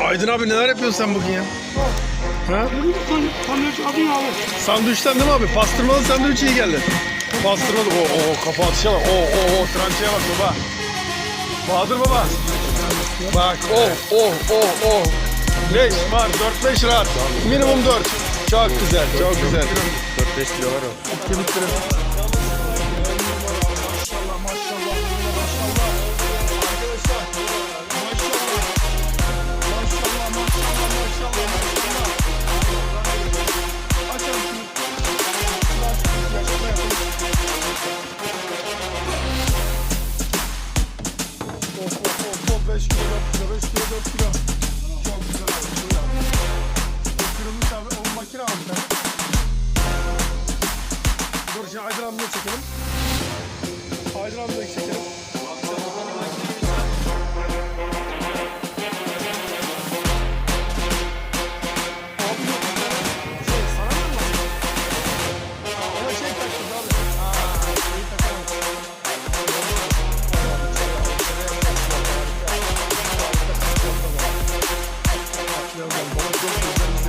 Aydın abi neler yapıyorsun sen bugün ya? Ha? Adı ya abi. Sandviçten değil mi abi? Pastırmalı sandviç iyi geldi. Pastırmalı. Oo, oo kafa atışa bak. Oo, oo, oo trançaya bak baba. Bahadır baba. Bak, oh, oh, oh, oh. Leş var, 4-5 rahat. Minimum 4. Çok güzel, çok güzel. 4-5 kilo var o. Dur şimdi Aydın abimle çekelim. Aydın abimle çekelim. Come on, go, go, go.